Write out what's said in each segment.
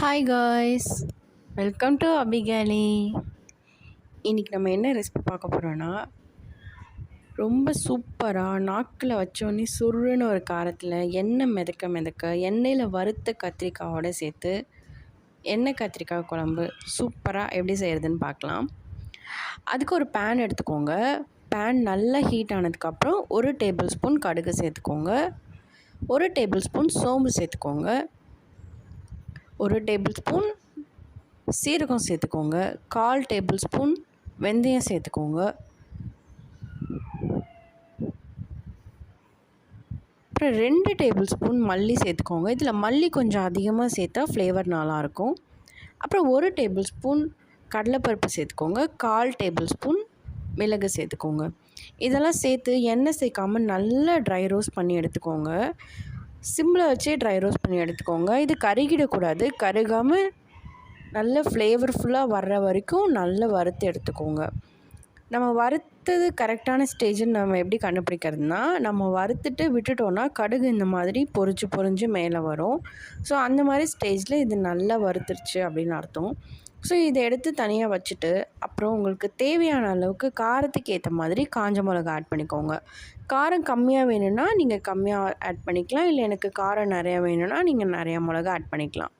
Hi guys welcome to அபிகாலி இன்றைக்கி நம்ம என்ன ரெசிபி பார்க்க போகிறோன்னா ரொம்ப சூப்பராக நாக்கில் வச்சோடனே சுருன்னு ஒரு காரத்தில் எண்ணெய் மிதக்க மிதக்க எண்ணெயில் வறுத்த கத்திரிக்காயோட சேர்த்து எண்ணெய் கத்திரிக்காய் குழம்பு சூப்பராக எப்படி செய்கிறதுன்னு பார்க்கலாம். அதுக்கு ஒரு பேன் எடுத்துக்கோங்க. பேன் நல்லா ஹீட் ஆனதுக்கப்புறம் ஒரு டேபிள் ஸ்பூன் கடுகு சேர்த்துக்கோங்க. ஒரு டேபிள் ஸ்பூன் சோம்பு சேர்த்துக்கோங்க. ஒரு டேபிள் ஸ்பூன் சீரகம் சேர்த்துக்கோங்க. கால் டேபிள் ஸ்பூன் வெந்தயம் சேர்த்துக்கோங்க. அப்புறம் ரெண்டு டேபிள் ஸ்பூன் மல்லி சேர்த்துக்கோங்க. இதில் மல்லி கொஞ்சம் அதிகமாக சேர்த்தா ஃப்ளேவர் நல்லாயிருக்கும். அப்புறம் ஒரு டேபிள் ஸ்பூன் கடலைப்பருப்பு சேர்த்துக்கோங்க. கால் டேபிள் ஸ்பூன் மிளகு சேர்த்துக்கோங்க. இதெல்லாம் சேர்த்து எண்ணெய் சேர்க்காமல் நல்லா ட்ரை ரோஸ்ட் பண்ணி எடுத்துக்கோங்க. சிம்மில் வச்சே ட்ரை ரோஸ்ட் பண்ணி எடுத்துக்கோங்க. இது கருகிடக்கூடாது. கருகாமல் நல்ல ஃப்ளேவர்ஃபுல்லாக வர்ற வரைக்கும் நல்லா வறுத்து எடுத்துக்கோங்க. நம்ம வறுத்தது கரெக்டான ஸ்டேஜுன்னு நம்ம எப்படி கண்டுபிடிக்கிறதுனா நம்ம வறுத்துட்டு விட்டுட்டோன்னா கடுகு இந்த மாதிரி பொறிஞ்சு பொறிஞ்சு மேலே வரும். ஸோ அந்த மாதிரி ஸ்டேஜில் இது நல்லா வறுத்துருச்சு அப்படின்னு அர்த்தம். ஸோ இதை எடுத்து தனியாக வச்சுட்டு அப்புறம் உங்களுக்கு தேவையான அளவுக்கு காரத்துக்கு ஏற்ற மாதிரி காஞ்ச மிளகா ஆட் பண்ணிக்கோங்க. காரம் கம்மியாக வேணும்னா நீங்கள் கம்மியாக ஆட் பண்ணிக்கலாம். இல்லை எனக்கு காரம் நிறையா வேணும்னா நீங்கள் நிறையா மிளகா ஆட் பண்ணிக்கலாம்.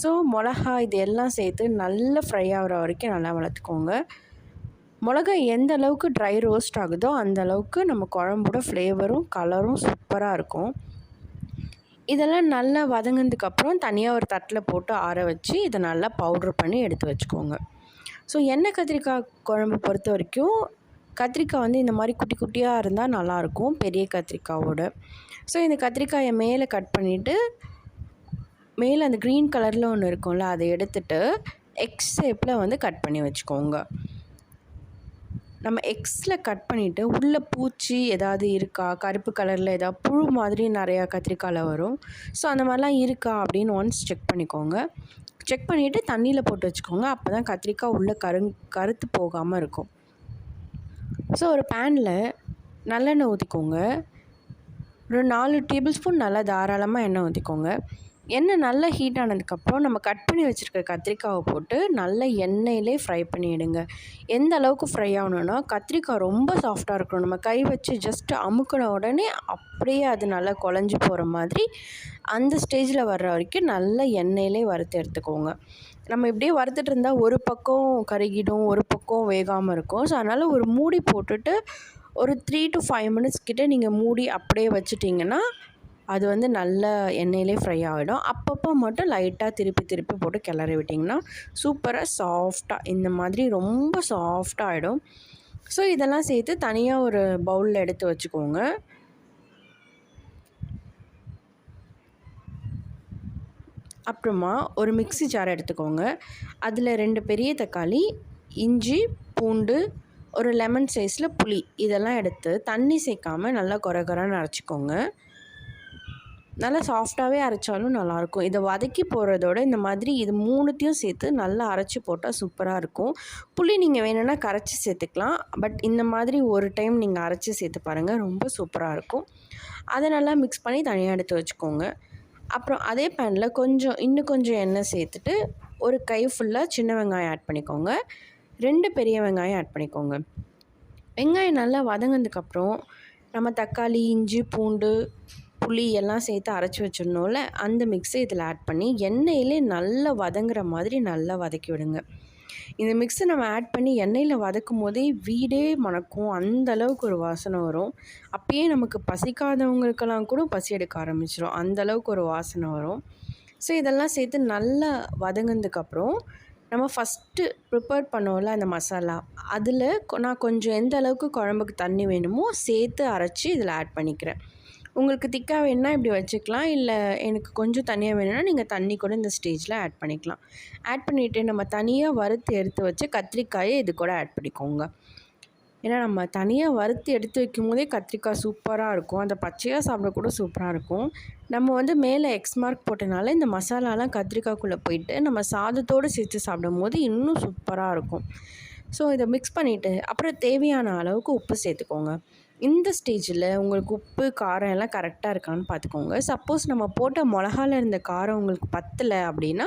ஸோ மிளகா இது எல்லாம் சேர்த்து நல்லா ஃப்ரை ஆகிற வரைக்கும் நல்லா வளர்த்துக்கோங்க. மிளகா எந்த அளவுக்கு ட்ரை ரோஸ்ட் ஆகுதோ அந்த அளவுக்கு நம்ம குழம்போட ஃப்ளேவரும் கலரும் சூப்பராக இருக்கும். இதெல்லாம் நல்லா வதங்கினதுக்கப்புறம் தனியாக ஒரு தட்டில் போட்டு ஆற வச்சு இதை நல்லா பவுட்ரு பண்ணி எடுத்து வச்சுக்கோங்க. ஸோ எண்ணெய் கத்திரிக்காய் குழம்பு பொறுத்த வரைக்கும் கத்திரிக்காய் வந்து இந்த மாதிரி குட்டி குட்டியாக இருந்தால் நல்லாயிருக்கும் பெரிய கத்திரிக்காவோட. ஸோ இந்த கத்திரிக்காயை மேலே கட் பண்ணிவிட்டு மேலே அந்த க்ரீன் கலரில் ஒன்று இருக்கும்ல அதை எடுத்துகிட்டு எக்ஸ் ஷேப்பில் வந்து கட் பண்ணி வச்சுக்கோங்க. நம்ம எக்ஸில் கட் பண்ணிவிட்டு உள்ளே பூச்சி ஏதாவது இருக்கா? கருப்பு கலரில் ஏதாவது புழு மாதிரி நிறையா கத்திரிக்காயில் வரும். ஸோ அந்த மாதிரிலாம் இருக்கா அப்படின்னு ஒன்ஸ் செக் பண்ணிக்கோங்க. செக் பண்ணிவிட்டு தண்ணியில் போட்டு வச்சுக்கோங்க. அப்போ தான் கத்திரிக்காய் உள்ளே கருங் கருத்து போகாமல் இருக்கும். ஸோ ஒரு பேனில் நல்லெண்ணெய் ஊற்றிக்கோங்க ஒரு நாலு டேபிள் ஸ்பூன் நல்லா தாராளமாக எண்ணெய் ஊற்றிக்கோங்க எண்ணெய் நல்லா ஹீட் ஆனதுக்கப்புறம் நம்ம கட் பண்ணி வச்சுருக்க கத்திரிக்காவை போட்டு நல்லா எண்ணெயிலே ஃப்ரை பண்ணிவிடுங்க எந்த அளவுக்கு ஃப்ரை ஆகணுன்னா கத்திரிக்காய் ரொம்ப சாஃப்டாக இருக்கணும். நம்ம கை வச்சு ஜஸ்ட்டு அமுக்கின உடனே அப்படியே அது நல்லா குழஞ்சி போகிற மாதிரி அந்த ஸ்டேஜில் வர்ற வரைக்கும் நல்ல எண்ணெயிலே வறுத்து எடுத்துக்கோங்க. நம்ம இப்படியே வறுத்துட்டு இருந்தால் ஒரு பக்கம் கருகிடும் ஒரு பக்கம் வேகாமல் இருக்கும். ஸோ அதனால் ஒரு மூடி போட்டுட்டு ஒரு த்ரீ டு ஃபைவ் மினிட்ஸ் கிட்டே நீங்கள் மூடி அப்படியே வச்சுட்டிங்கன்னா அது வந்து நல்ல எண்ணெயிலே ஃப்ரை ஆகிடும் அப்பப்போ மட்டும் லைட்டாக திருப்பி திருப்பி போட்டு கிளறி விட்டிங்கன்னா சூப்பராக சாஃப்டாக இந்த மாதிரி ரொம்ப சாஃப்டாக ஆகிடும் ஸோ இதெல்லாம் சேர்த்து தனியாக ஒரு பவுலில் எடுத்து வச்சுக்கோங்க. அப்புறமா ஒரு மிக்சி ஜார் எடுத்துக்கோங்க. அதில் ரெண்டு பெரிய தக்காளி இஞ்சி பூண்டு ஒரு லெமன் சைஸில் புளி இதெல்லாம் எடுத்து தண்ணி சேர்க்காமல் நல்லா குறை குறைன்னு அரைச்சிக்கோங்க. நல்லா சாஃப்டாகவே அரைச்சாலும் நல்லாயிருக்கும். இதை வதக்கி போடுறதோட இந்த மாதிரி இது மூணுத்தையும் சேர்த்து நல்லா அரைச்சி போட்டால் சூப்பராக இருக்கும். புளி நீங்கள் வேணும்னா கரைச்சி சேர்த்துக்கலாம். பட் இந்த மாதிரி ஒரு டைம் நீங்கள் அரைச்சி சேர்த்து பாருங்கள் ரொம்ப சூப்பராக இருக்கும். அதை நல்லா மிக்ஸ் பண்ணி தனியாக எடுத்து வச்சுக்கோங்க. அப்புறம் அதே பேனில் கொஞ்சம் இன்னும் கொஞ்சம் எண்ணெய் சேர்த்துட்டு ஒரு கை ஃபுல்லாக சின்ன வெங்காயம் ஆட் பண்ணிக்கோங்க. ரெண்டு பெரிய வெங்காயம் ஆட் பண்ணிக்கோங்க. வெங்காயம் நல்லா வதங்கினதுக்கப்புறம் நம்ம தக்காளி இஞ்சி பூண்டு புளி எல்லாம் சேர்த்து அரைச்சி வச்சிடணும்ல அந்த மிக்ஸை இதில் ஆட் பண்ணி எண்ணெயிலே நல்லா வதங்குற மாதிரி நல்லா வதக்கி விடுங்க. இந்த மிக்ஸை நம்ம ஆட் பண்ணி எண்ணெயில் வதக்கும் போதே வீடே மணக்கும் அந்த அளவுக்கு ஒரு வாசனை வரும். அப்பயே நமக்கு பசிக்காதவங்களுக்கெல்லாம் கூட பசி எடுக்க ஆரம்பிச்சிடும் அந்த அளவுக்கு ஒரு வாசனை வரும். ஸோ இதெல்லாம் சேர்த்து நல்லா வதங்கினதுக்கப்புறம் நம்ம ஃபஸ்ட்டு ப்ரிப்பேர் பண்ணோம்ல அந்த மசாலா அதில் நான் கொஞ்சம் எந்த அளவுக்கு குழம்புக்கு தண்ணி வேணுமோ சேர்த்து அரைச்சி இதில் ஆட் பண்ணிக்கிறேன். உங்களுக்கு திக்காக வேணுன்னா இப்படி வச்சுக்கலாம். இல்லை எனக்கு கொஞ்சம் தனியாக வேணும்னா நீங்கள் தண்ணி கூட இந்த ஸ்டேஜில் ஆட் பண்ணிக்கலாம். ஆட் பண்ணிவிட்டு நம்ம தனியாக வறுத்து எடுத்து வச்சு கத்திரிக்காயை இது கூட ஆட் பண்ணிக்கோங்க. ஏன்னா நம்ம தனியாக வறுத்து எடுத்து வைக்கும் போதே கத்திரிக்காய் சூப்பராக இருக்கும். அந்த பச்சையாக சாப்பிட கூட சூப்பராக இருக்கும். நம்ம வந்து மேலே எக்ஸ் மார்க் போட்டனால இந்த மசாலாலாம் கத்திரிக்காய்க்குள்ளே போயிட்டு நம்ம சாதத்தோடு சேர்த்து சாப்பிடும் போது இன்னும் சூப்பராக இருக்கும். ஸோ இதை மிக்ஸ் பண்ணிவிட்டு அப்புறம் தேவையான அளவுக்கு உப்பு சேர்த்துக்கோங்க. இந்த ஸ்டேஜில் உங்களுக்கு உப்பு காரம் எல்லாம் கரெக்டாக இருக்கான்னு பார்த்துக்கோங்க சப்போஸ் நம்ம போட்ட மிளகால இருந்த காரம் உங்களுக்கு பத்தலை அப்படின்னா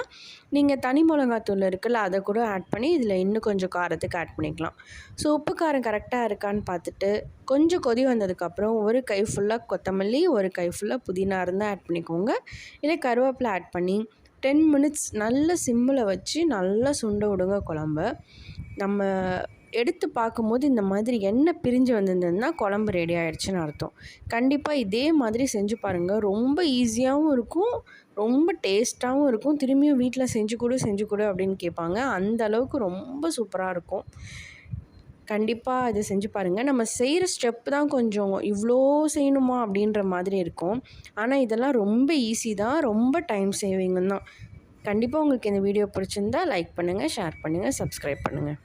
நீங்கள் தனி மிளகாத்தூள் இருக்குல்ல அதை கூட ஆட் பண்ணி இதில் இன்னும் கொஞ்சம் காரத்துக்கு ஆட் பண்ணிக்கலாம். ஸோ உப்பு காரம் கரெக்டாக இருக்கான்னு பார்த்துட்டு கொஞ்சம் கொதி வந்ததுக்கப்புறம் ஒரு கை ஃபுல்லாக கொத்தமல்லி ஒரு கை ஃபுல்லாக புதினா இருந்தால் ஆட் பண்ணிக்கோங்க. இல்லை கருவேப்பிலை ஆட் பண்ணி டென் மினிட்ஸ் நல்ல சிம்மில் வச்சு நல்லா சுண்ட விடுங்க குழம்ப. நம்ம எடுத்து பார்க்கும்போது இந்த மாதிரி எண்ணெய் பிரிஞ்சு வந்திருந்ததுன்னா குழம்பு ரெடி ஆகிடுச்சின்னு அர்த்தம். கண்டிப்பாக இதே மாதிரி செஞ்சு பாருங்கள் ரொம்ப ஈஸியாகவும் இருக்கும் ரொம்ப டேஸ்ட்டாகவும் இருக்கும். திரும்பியும் வீட்டில் செஞ்சு கொடு செஞ்சு கொடு அப்படின்னு கேட்பாங்க. அந்த அளவுக்கு ரொம்ப சூப்பராக இருக்கும். கண்டிப்பாக இதை செஞ்சு பாருங்கள் நம்ம செய்கிற ஸ்டெப் தான் கொஞ்சம் இவ்வளோ செய்யணுமா அப்படின்ற மாதிரி இருக்கும். ஆனால் இதெல்லாம் ரொம்ப ஈஸி தான் ரொம்ப டைம் சேவிங்கும் தான். கண்டிப்பாக உங்களுக்கு இந்த வீடியோ பிடிச்சிருந்தா லைக் பண்ணுங்கள் ஷேர் பண்ணுங்கள் சப்ஸ்கிரைப் பண்ணுங்கள்